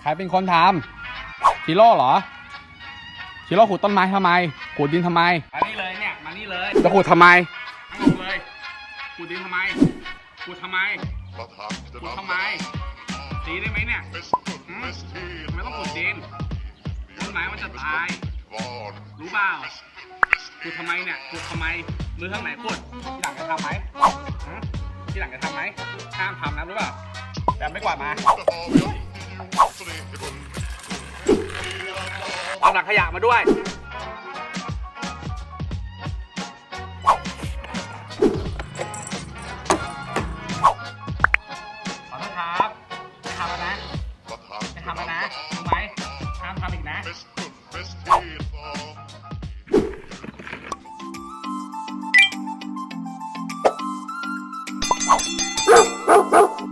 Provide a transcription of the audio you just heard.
ใครเป็นคนทำชิโร่เหรอชิโร่ขุดต้นไม้ทำไมขุดดินทำไม มานี่เลยเนี่ย มานี่เลยจะขุดทำไมทั้งหมดเลยขุดดินทำไมขุดทำไมขุดทำไมสีได้ไหมเนี่ยไม่ต้องขุดดินต้นไม้มันจะตาย รู้เปล่าขุดทำไมเนี่ยขุดทำไมมือข้างไหนขุดที่หลังจะทำไหม ที่หลังจะทำไหมห้ามทำนะรู้เปล่าแต่ไม่กวาดมาเอาถังขยะมาด้วยขอโทษครับไม่ทำแล้วนะไม่ทำแล้วนะรู้ไหมห้ามทำอีกนะ Oh, oh, oh.